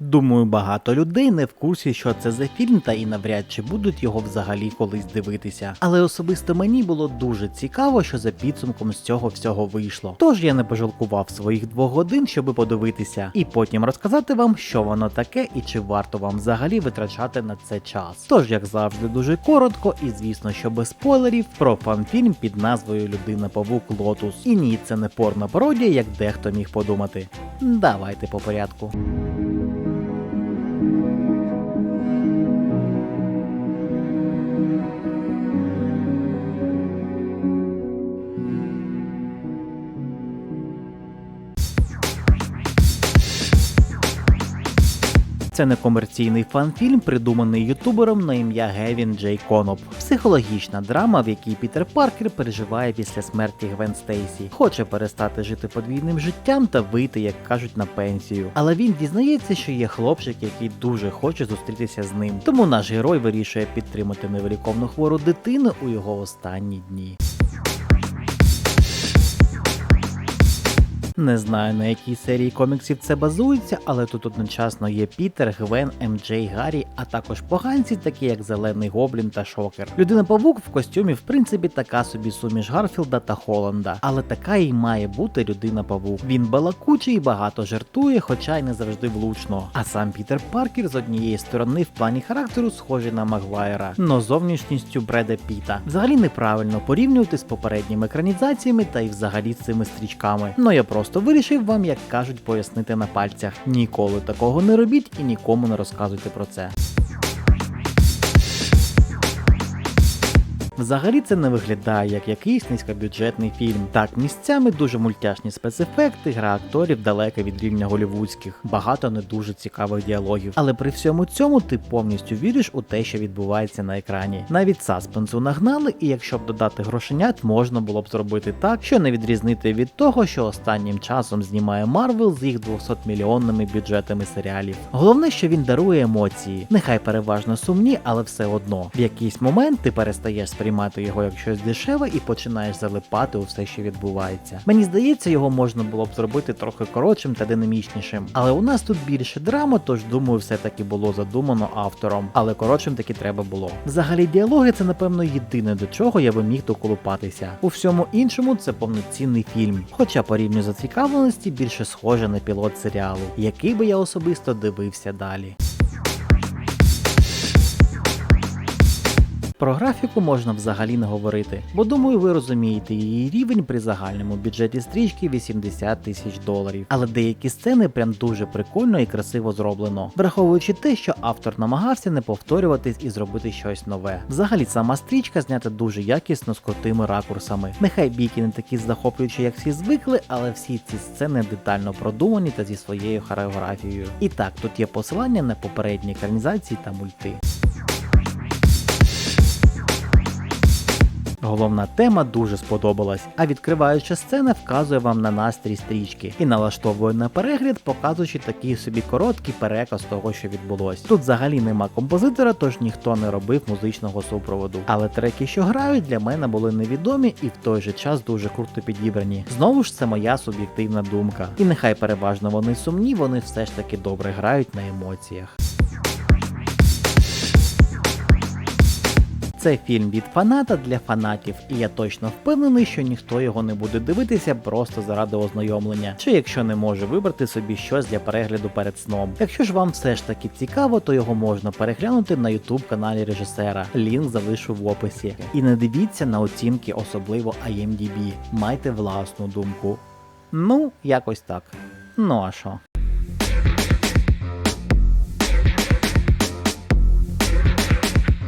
Думаю, багато людей не в курсі, що це за фільм, та і навряд чи будуть його взагалі колись дивитися. Але особисто мені було дуже цікаво, що за підсумком з цього всього вийшло. Тож я не пожалкував своїх двох годин, щоби подивитися, і потім розказати вам, що воно таке і чи варто вам взагалі витрачати на це час. Тож, як завжди, дуже коротко, і звісно, що без спойлерів про фанфільм під назвою Людина Павук Лотус. І ні, це не порно пародія, як дехто міг подумати. Давайте по порядку. Thank you. Це некомерційний фанфільм, придуманий ютубером на ім'я Гевін Джей Коноп. Психологічна драма, в якій Пітер Паркер переживає після смерті Гвен Стейсі, хоче перестати жити подвійним життям та вийти, як кажуть, на пенсію. Але він дізнається, що є хлопчик, який дуже хоче зустрітися з ним. Тому наш герой вирішує підтримати невиліковну хвору дитину у його останні дні. Не знаю на якій серії коміксів це базується, але тут одночасно є Пітер, Гвен, МД, Гаррі, а також поганці, такі як Зелений Гоблін та Шокер. Людина Павук в костюмі, в принципі, така собі суміш Гарфілда та Холланда, але така і має бути людина Павук. Він балакучий і багато жартує, хоча й не завжди влучно. А сам Пітер Паркер з однієї сторони в плані характеру схожий на Магуайра, но зовнішністю Бреда Піта. Взагалі неправильно порівнювати з попередніми екранізаціями та й взагалі з цими стрічками. Ну я просто вирішив вам, як кажуть, пояснити на пальцях. Ніколи такого не робіть і нікому не розказуйте про це. Взагалі це не виглядає як якийсь низькобюджетний фільм. Так, місцями дуже мультяшні спецефекти, гра акторів далека від рівня голівудських, багато не дуже цікавих діалогів. Але при всьому цьому ти повністю віриш у те, що відбувається на екрані. Навіть саспенсу нагнали, і якщо б додати грошенят, можна було б зробити так, що не відрізнити від того, що останнім часом знімає Марвел з їх 200 мільйонними бюджетами серіалів. Головне, що він дарує емоції, нехай переважно сумні, але все одно. В якийсь момент ти перестаєш сприймати його як щось дешеве і починаєш залипати у все, що відбувається. Мені здається, його можна було б зробити трохи коротшим та динамічнішим. Але у нас тут більше драми, тож думаю, все таки було задумано автором. Але коротшим таки треба було. Взагалі, діалоги це напевно єдине до чого я би міг доколупатися. У всьому іншому це повноцінний фільм. Хоча по рівню зацікавленості більше схоже на пілот серіалу, який би я особисто дивився далі. Про графіку можна взагалі не говорити, бо думаю, ви розумієте її рівень при загальному бюджеті стрічки 80 тисяч доларів. Але деякі сцени прям дуже прикольно і красиво зроблено, враховуючи те, що автор намагався не повторюватись і зробити щось нове. Взагалі, сама стрічка знята дуже якісно з крутими ракурсами. Нехай бійки не такі захоплюючі, як всі звикли, але всі ці сцени детально продумані та зі своєю хореографією. І так, тут є посилання на попередні екранізації та мульти. Головна тема дуже сподобалась, а відкриваюча сцена вказує вам на настрій стрічки і налаштовує на перегляд, показуючи такий собі короткий переказ того, що відбулось. Тут взагалі нема композитора, тож ніхто не робив музичного супроводу. Але треки, що грають, для мене були невідомі і в той же час дуже круто підібрані. Знову ж це моя суб'єктивна думка. І нехай переважно вони сумні, вони все ж таки добре грають на емоціях. Це фільм від фаната для фанатів, і я точно впевнений, що ніхто його не буде дивитися просто заради ознайомлення, чи якщо не може вибрати собі щось для перегляду перед сном. Якщо ж вам все ж таки цікаво, то його можна переглянути на YouTube каналі режисера. Лінк залишу в описі. І не дивіться на оцінки, особливо IMDb. Майте власну думку. Ну, якось так. Ну а що?